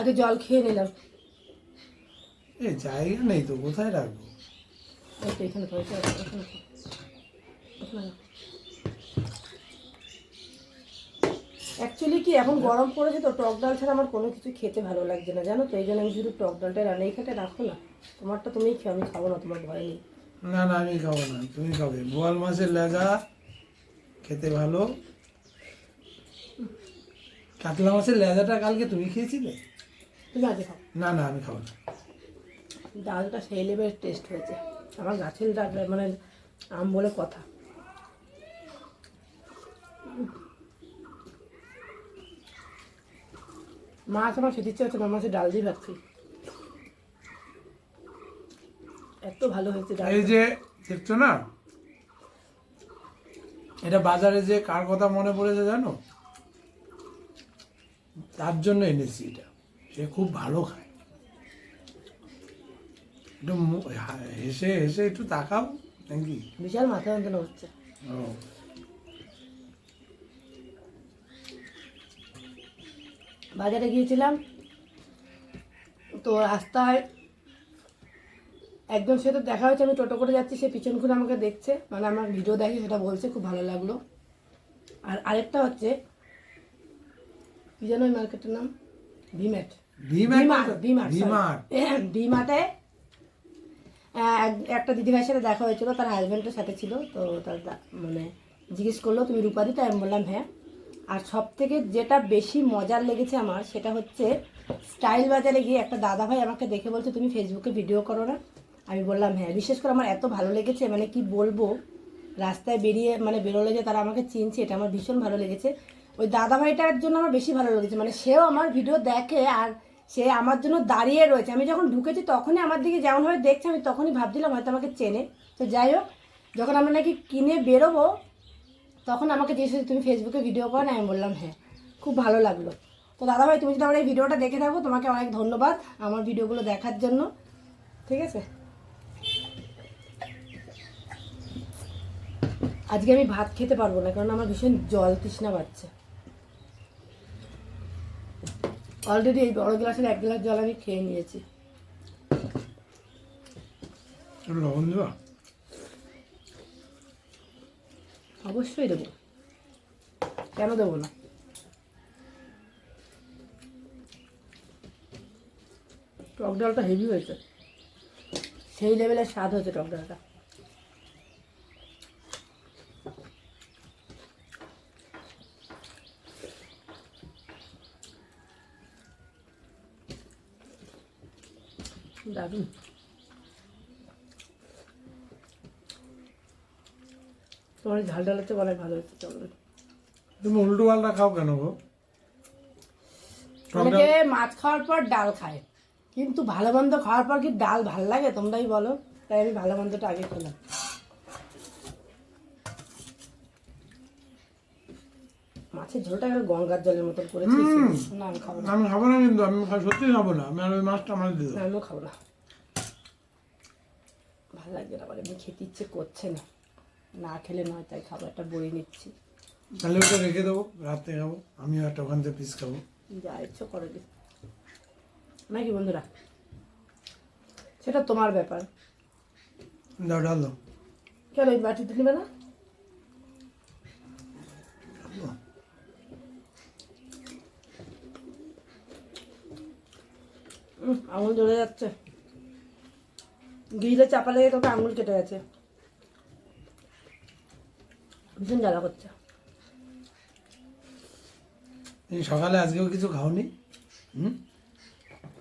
আগে জল খেয়ে নিলাম। এ জায়গা নেই তো কোথায় রাখব? এখানে। অ্যাকচুয়ালি কি এখন গরম পড়েছে তো টক ডাল ছাড়া আমার কোনো কিছু খেতে ভালো লাগছে না। জানো তো এই জন্য আমি শুধু টক ডালটা রান্না। এইখানে রাখো না তোমারটা তুমিই খেয়ে আমি খাব না তোমার ভয় নেই। না না আমি খাব না তুমি খাবে। বোয়াল মাছের লেজা খেতে ভালো। কাতলা মাছের লেজাটা কালকে তুমি খেয়েছিলে? তুমি আগে খাও। না না আমি খাব না। ডালটা সেই লেভেলের টেস্ট হয়েছে। আমার গাছের ডাল মানে আম বলে কথা। মাছ আমার খেতে ইচ্ছে হচ্ছে না মাছের ডাল দিয়ে খাই। এত ভালো হয়েছে ডাল এই যে দেখছ না? এটা বাজারে যে কার কথা মনে পড়েছে জানো? তার জন্য এনেছি এটা। সে খুব ভালো খায়। একটু হেসে হেসে একটু তাকাও নাকি? বিশাল মাথা যন্ত্রণা হচ্ছে। ও। বাজারে গিয়েছিলাম তো রাস্তায় একজন সাথে দেখা হয়েছে আমি টোটো করে যাচ্ছি সে পিছন ঘুরে আমাকে দেখছে মানে আমার ভিডিও দেখে সেটা বলছে খুব ভালো লাগল। আর আরেকটা হচ্ছে কি যেন ওই মার্কেটের নাম? ভিমেট ভিমার্ট ভিমার্টে একটা দিদিভাইয়ের সাথে দেখা হয়েছিল তার হাজব্যান্ডের সাথে ছিল তো তার মানে জিজ্ঞেস করল তুমি রূপাদি? তো আমি বললাম হ্যাঁ। আর সব থেকে যেটা বেশি মজার লেগেছে আমার সেটা হচ্ছে স্টাইল বাজারে গিয়ে একটা দাদাভাই আমাকে দেখে বলছে তুমি ফেসবুকে ভিডিও করো না? আমি বললাম হ্যাঁ। বিশেষ করে আমার এত ভালো লেগেছে মানে কি বলব রাস্তায় বেরিয়ে মানে বেরোলে যে তারা আমাকে চিনছে এটা আমার ভীষণ ভালো লেগেছে। ওই দাদাভাইটার জন্য আমার বেশি ভালো লেগেছে মানে সেও আমার ভিডিও দেখে আর সে আমার জন্য দাঁড়িয়ে রয়েছে। আমি যখন ঢুকেছি তখনই আমার দিকে যেমনভাবে দেখছে, আমি তখনই ভাবছিলাম হয়তো আমাকে চেনে। তো যাই হোক, যখন আমরা নাকি কিনে বেরোবো, তখন আমাকে জিজ্ঞেস তুমি ফেসবুকে ভিডিও করো না? আমি বললাম হ্যাঁ খুব ভালো লাগল। তো দাদাভাই, তুমি যদি আমার এই ভিডিওটা দেখে থাকো, তোমাকে অনেক ধন্যবাদ আমার ভিডিওগুলো দেখার জন্য। ঠিক আছে? আজকে আমি ভাত খেতে পারব না, কারণ আমার ভীষণ জল তৃষ্ণা পাচ্ছে। অলরেডি এই বড় গ্লাসের এক গ্লাস জল আমি খেয়ে নিয়েছি। লবণ দেবা? অবশ্যই দেবো। কেন দেবো না? টক ডালটা হেভি হয়েছে। সেই লেভেলের স্বাদ হয়েছে টক ডালটা। দারুণ তোমার ঝাল থেকে অনেক ভালো টক ডাল তুমি উল্টো পাল্টা খাও কেন গো? অনেকে মাছ খাওয়ার পর ডাল খায় কিন্তু ভালো মন্দ খাওয়ার পর কি ডাল ভালো লাগে তোমরাই বলো? তাই আমি ভালো মন্দটা আগে খেলাম। মাছের ঝোলটা এবার গঙ্গার জলের মতন করেছি না আমি খাব না। আমি খাব না কিন্তু আমি সত্যি খাব না। আমি ওই মাছটা আমার না, আমিও খাব না। ভালো লাগছে না এমনি খেতে ইচ্ছে করছে না। না খেলে নয় তাই খাব একটা বই নিচ্ছি। তাহলে ওটা রেখে দেবো রাতে খাব আমিও একটা ওখান থেকে পিস খাব। যা ইচ্ছে করে দি নাকি বন্ধুরা? সেটা তোমার ব্যাপার। দাও ডাল দাও। কেন এই বাটিতে নেবে না? আঙুল জ্বলে যাচ্ছে। গিলে চাপা লেগে তোকে আঙুল কেটে গেছে। ভীষণ জ্বালা করছে। এই সকালে আজকেও কিছু খাওনি? হুম?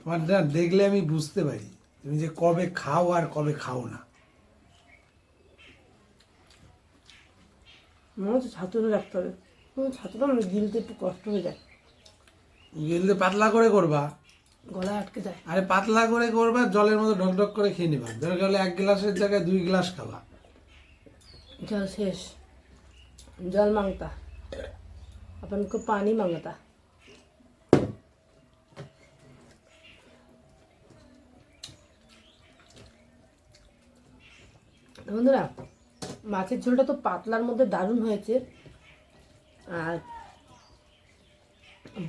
তোমার দেখলে আমি বুঝতে পারি। তুমি যে কবে খাও আর কবে খাও না। মনে হচ্ছে ছাতুরে রাখতে হবে। ছাতুটা মানে গিলতে একটু কষ্ট হয়ে যায়। গেলে পাতলা করে করবা। গলায় আটকে যায় আরে পাতলা করে করবা জলের মতো ঢকঢক করে খেয়ে নেবা দরকার হলে এক গ্লাসের জায়গায় দুই গ্লাস খাবা जल शेष जल मांगता अपन को पानी मांगता বন্ধুরা মাছের ঝোলটা তো পাতলার মধ্যে দারুণ হয়েছে আর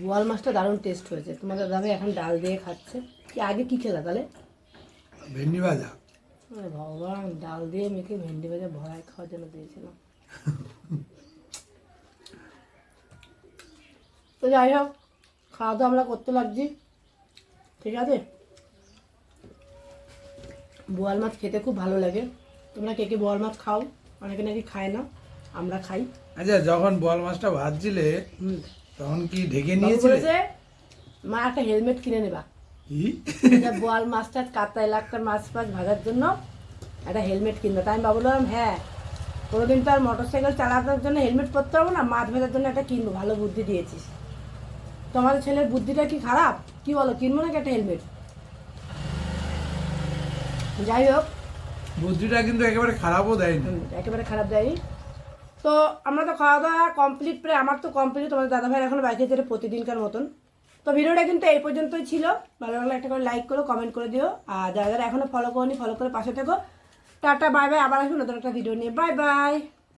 বোয়াল মাছটা দারুণ টেস্ট হয়েছে। তোমাদের দাদা এখন ডাল দিয়ে খাচ্ছে। কি আগে কি খেলা তাহলে? ভেন্ডি ভাজা। ভগবান ডাল দিয়ে মেখে ভেন্ডি ভাজা ভরায় খাওয়ার জন্য দিয়েছিলাম। তো যাই হোক খাওয়া দাওয়া আমরা করতে লাগছি। ঠিক আছে? বোয়াল মাছ খেতে খুব ভালো লাগে। তোমরা কে কে বোয়াল মাছ খাও? অনেকে নাকি খায় না আমরা খাই। আচ্ছা যখন বোয়াল মাছটা ভাজছিলে তখন কি ঢেকে নিয়েছিলে? মা একটা হেলমেট কিনে নেবা। বোয়াল মাছটা কাতাই লাখটা মাছ ফাছ ভাজার জন্য একটা হেলমেট কিনবে। তাই আমি বললাম হ্যাঁ কোনোদিন তো আর মোটর সাইকেল চালানোর জন্য হেলমেট পরতে পারব না মাছ ভাজার জন্য একটা কিনবো ভালো বুদ্ধি দিয়েছিস। তোমাদের ছেলের বুদ্ধিটা কি খারাপ? কি বলো কিনবো নাকি একটা হেলমেট যাই হোক। বুদ্ধিটা কিন্তু একেবারে খারাপও দেয়নি। একেবারে খারাপ দেয়নি। তো আমরা তো খাওয়া দাওয়া কমপ্লিট প্রায়, আমার তো কমপ্লিট তোমাদের দাদা এখন এখনও বাইকে যেটা প্রতিদিনকার মতন। তো ভিডিওটা কিন্তু এই পর্যন্তই ছিল। ভালো লাগলে একটা করে লাইক করো কমেন্ট করে দিও। আর যারা যারা এখনও ফলো করনি ফলো করে পাশে থেকো। টাটা বাই বাই আবার আসব নতুন একটা ভিডিও নিয়ে। Bye bye